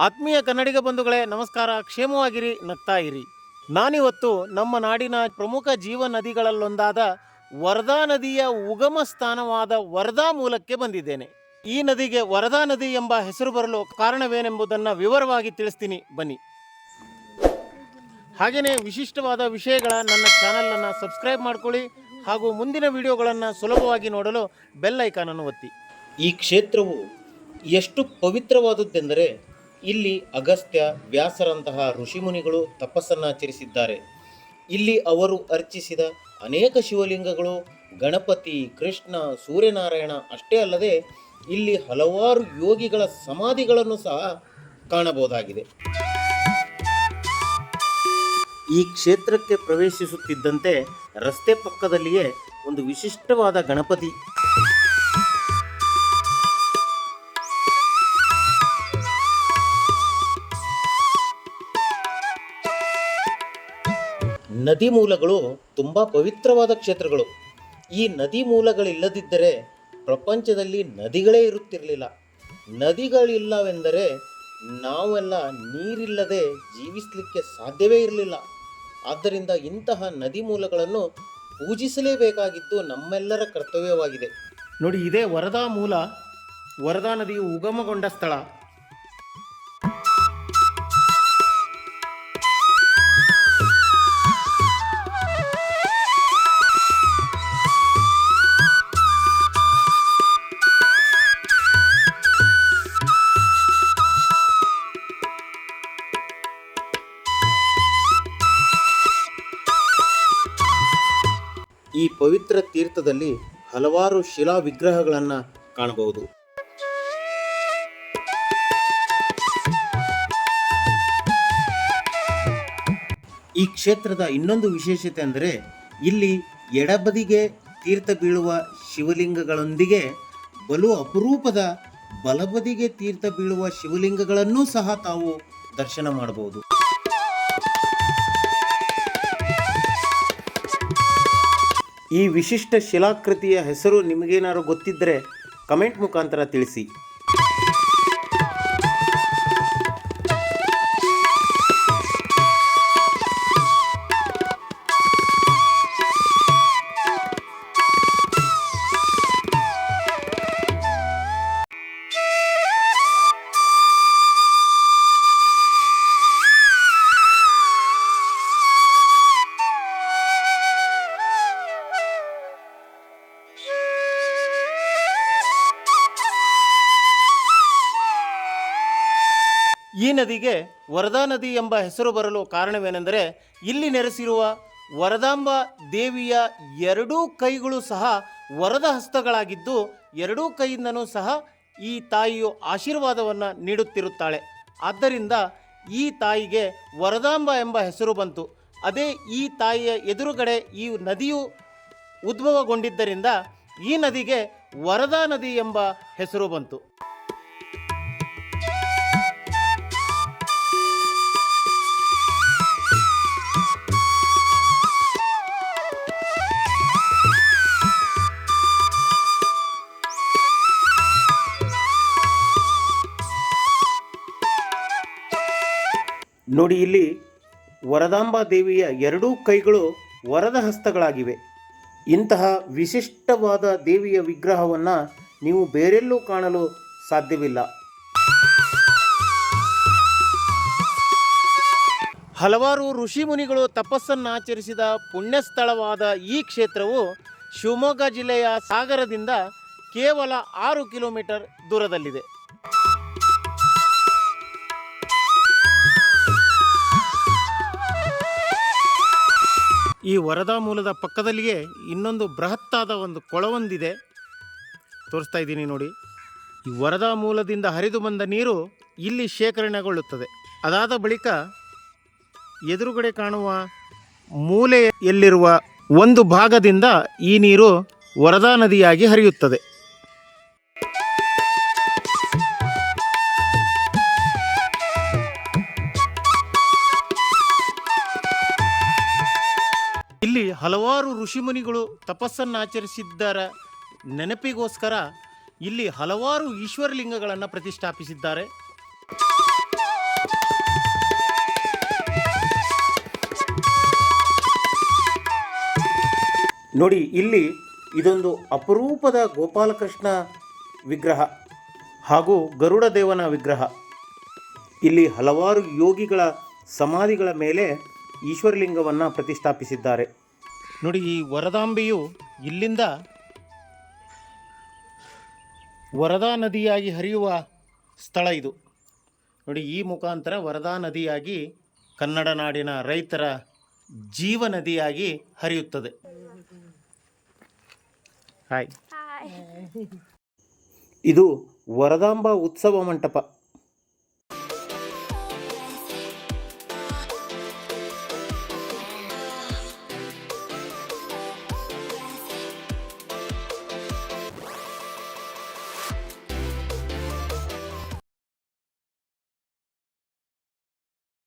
ಆತ್ಮೀಯ ಕನ್ನಡಿಗ ಬಂಧುಗಳೇ, ನಮಸ್ಕಾರ. ಕ್ಷೇಮವಾಗಿರಿ, ನಗ್ತಾ ಇರಿ. ನಾನಿವತ್ತು ನಮ್ಮ ನಾಡಿನ ಪ್ರಮುಖ ಜೀವ ನದಿಗಳಲ್ಲೊಂದಾದ ವರದಾ ನದಿಯ ಉಗಮ ಸ್ಥಾನವಾದ ವರದಾ ಮೂಲಕ್ಕೆ ಬಂದಿದ್ದೇನೆ. ಈ ನದಿಗೆ ವರದಾ ನದಿ ಎಂಬ ಹೆಸರು ಬರಲು ಕಾರಣವೇನೆಂಬುದನ್ನು ವಿವರವಾಗಿ ತಿಳಿಸ್ತೀನಿ. ಬನ್ನಿ. ಹಾಗೆಯೇ ವಿಶಿಷ್ಟವಾದ ವಿಷಯಗಳ ನನ್ನ ಚಾನಲನ್ನು ಸಬ್ಸ್ಕ್ರೈಬ್ ಮಾಡ್ಕೊಳ್ಳಿ ಹಾಗೂ ಮುಂದಿನ ವಿಡಿಯೋಗಳನ್ನು ಸುಲಭವಾಗಿ ನೋಡಲು ಬೆಲ್ ಐಕಾನನ್ನು ಒತ್ತಿ. ಈ ಕ್ಷೇತ್ರವು ಎಷ್ಟು ಪವಿತ್ರವಾದುದೆಂದರೆ ಇಲ್ಲಿ ಅಗಸ್ತ್ಯ ವ್ಯಾಸರಂತಹ ಋಷಿಮುನಿಗಳು ತಪಸ್ಸನ್ನಾಚರಿಸಿದ್ದಾರೆ ಇಲ್ಲಿ ಅವರು ಅರ್ಚಿಸಿದ ಅನೇಕ ಶಿವಲಿಂಗಗಳು, ಗಣಪತಿ, ಕೃಷ್ಣ, ಸೂರ್ಯನಾರಾಯಣ ಅಷ್ಟೇ ಅಲ್ಲದೆ ಇಲ್ಲಿ ಹಲವಾರು ಯೋಗಿಗಳ ಸಮಾಧಿಗಳನ್ನು ಸಹ ಕಾಣಬಹುದಾಗಿದೆ. ಈ ಕ್ಷೇತ್ರಕ್ಕೆ ಪ್ರವೇಶಿಸುತ್ತಿದ್ದಂತೆ ರಸ್ತೆ ಪಕ್ಕದಲ್ಲಿಯೇ ಒಂದು ವಿಶಿಷ್ಟವಾದ ಗಣಪತಿ. ನದಿ ಮೂಲಗಳು ತುಂಬ ಪವಿತ್ರವಾದ ಕ್ಷೇತ್ರಗಳು. ಈ ನದಿ ಮೂಲಗಳಿಲ್ಲದಿದ್ದರೆ ಪ್ರಪಂಚದಲ್ಲಿ ನದಿಗಳೇ ಇರುತ್ತಿರಲಿಲ್ಲ. ನದಿಗಳಿಲ್ಲವೆಂದರೆ ನಾವೆಲ್ಲ ನೀರಿಲ್ಲದೆ ಜೀವಿಸಲಿಕ್ಕೆ ಸಾಧ್ಯವೇ ಇರಲಿಲ್ಲ. ಆದ್ದರಿಂದ ಇಂತಹ ನದಿ ಮೂಲಗಳನ್ನು ಪೂಜಿಸಲೇಬೇಕಾಗಿದ್ದು ನಮ್ಮೆಲ್ಲರ ಕರ್ತವ್ಯವಾಗಿದೆ. ನೋಡಿ, ಇದೇ ವರದಾ ಮೂಲ. ವರದಾ ನದಿಯು ಉಗಮಗೊಂಡ ಸ್ಥಳ. ಈ ಪವಿತ್ರ ತೀರ್ಥದಲ್ಲಿ ಹಲವಾರು ಶಿಲಾ ವಿಗ್ರಹಗಳನ್ನು ಕಾಣಬಹುದು. ಈ ಕ್ಷೇತ್ರದ ಇನ್ನೊಂದು ವಿಶೇಷತೆ ಅಂದರೆ ಇಲ್ಲಿ ಎಡಬದಿಗೆ ತೀರ್ಥ ಬೀಳುವ ಶಿವಲಿಂಗಗಳೊಂದಿಗೆ ಬಲು ಅಪರೂಪದ ಬಲಬದಿಗೆ ತೀರ್ಥ ಬೀಳುವ ಶಿವಲಿಂಗಗಳನ್ನೂ ಸಹ ತಾವು ದರ್ಶನ ಮಾಡಬಹುದು. ಈ ವಿಶಿಷ್ಟ ಶಿಲಾಕೃತಿಯ ಹೆಸರು ನಿಮಗೇನಾದ್ರು ಗೊತ್ತಿದ್ದರೆ ಕಮೆಂಟ್ ಮುಖಾಂತರ ತಿಳಿಸಿ. ಈ ನದಿಗೆ ವರದಾ ನದಿ ಎಂಬ ಹೆಸರು ಬರಲು ಕಾರಣವೇನೆಂದರೆ ಇಲ್ಲಿ ನೆರೆಸಿರುವ ವರದಾಂಬ ದೇವಿಯ ಎರಡೂ ಕೈಗಳು ಸಹ ವರದ ಹಸ್ತಗಳಾಗಿದ್ದು ಎರಡೂ ಕೈಯಿಂದನೂ ಸಹ ಈ ತಾಯಿಯು ಆಶೀರ್ವಾದವನ್ನು ನೀಡುತ್ತಿರುತ್ತಾಳೆ. ಆದ್ದರಿಂದ ಈ ತಾಯಿಗೆ ವರದಾಂಬ ಎಂಬ ಹೆಸರು ಬಂತು. ಅದೇ ಈ ತಾಯಿಯ ಎದುರುಗಡೆ ಈ ನದಿಯು ಉದ್ಭವಗೊಂಡಿದ್ದರಿಂದ ಈ ನದಿಗೆ ವರದಾ ನದಿ ಎಂಬ ಹೆಸರು ಬಂತು. ನೋಡಿ ಇಲ್ಲಿ ವರದಾಂಬಾ ದೇವಿಯ ಎರಡೂ ಕೈಗಳು ವರದ ಹಸ್ತಗಳಾಗಿವೆ. ಇಂತಹ ವಿಶಿಷ್ಟವಾದ ದೇವಿಯ ವಿಗ್ರಹವನ್ನು ನೀವು ಬೇರೆಲ್ಲೂ ಕಾಣಲು ಸಾಧ್ಯವಿಲ್ಲ. ಹಲವಾರು ಋಷಿಮುನಿಗಳು ತಪಸ್ಸನ್ನು ಆಚರಿಸಿದ ಪುಣ್ಯಸ್ಥಳವಾದ ಈ ಕ್ಷೇತ್ರವು ಶಿವಮೊಗ್ಗ ಜಿಲ್ಲೆಯ ಸಾಗರದಿಂದ ಕೇವಲ ಆರು ಕಿಲೋಮೀಟರ್ ದೂರದಲ್ಲಿದೆ. ಈ ವರದಾ ಮೂಲದ ಪಕ್ಕದಲ್ಲಿಯೇ ಇನ್ನೊಂದು ಬೃಹತ್ತಾದ ಒಂದು ಕೊಳವೊಂದಿದೆ. ತೋರಿಸ್ತಾ ಇದ್ದೀನಿ ನೋಡಿ. ಈ ವರದಾ ಮೂಲದಿಂದ ಹರಿದು ಬಂದ ನೀರು ಇಲ್ಲಿ ಶೇಖರಣೆಗೊಳ್ಳುತ್ತದೆ. ಅದಾದ ಬಳಿಕ ಎದುರುಗಡೆ ಕಾಣುವ ಮೂಲೆಯಲ್ಲಿರುವ ಒಂದು ಭಾಗದಿಂದ ಈ ನೀರು ವರದಾ ನದಿಯಾಗಿ ಹರಿಯುತ್ತದೆ. ಹಲವಾರು ಋಷಿಮುನಿಗಳು ತಪಸ್ಸನ್ನು ಆಚರಿಸಿದ್ದರ ನೆನಪಿಗೋಸ್ಕರ ಇಲ್ಲಿ ಹಲವಾರು ಈಶ್ವರಲಿಂಗಗಳನ್ನು ಪ್ರತಿಷ್ಠಾಪಿಸಿದ್ದಾರೆ. ನೋಡಿ, ಇಲ್ಲಿ ಇದೊಂದು ಅಪರೂಪದ ಗೋಪಾಲಕೃಷ್ಣ ವಿಗ್ರಹ ಹಾಗೂ ಗರುಡ ದೇವನ ವಿಗ್ರಹ. ಇಲ್ಲಿ ಹಲವಾರು ಯೋಗಿಗಳ ಸಮಾಧಿಗಳ ಮೇಲೆ ಈಶ್ವರಲಿಂಗವನ್ನು ಪ್ರತಿಷ್ಠಾಪಿಸಿದ್ದಾರೆ. ನೋಡಿ ಈ ವರದಾಂಬೆಯು ಇಲ್ಲಿಂದ ವರದಾ ನದಿಯಾಗಿ ಹರಿಯುವ ಸ್ಥಳ ಇದು. ನೋಡಿ ಈ ಮುಖಾಂತರ ವರದಾ ನದಿಯಾಗಿ ಕನ್ನಡ ನಾಡಿನ ರೈತರ ಜೀವ ನದಿಯಾಗಿ ಹರಿಯುತ್ತದೆ. ಹಾಯ್ ಇದು ವರದಾಂಬ ಉತ್ಸವ ಮಂಟಪ.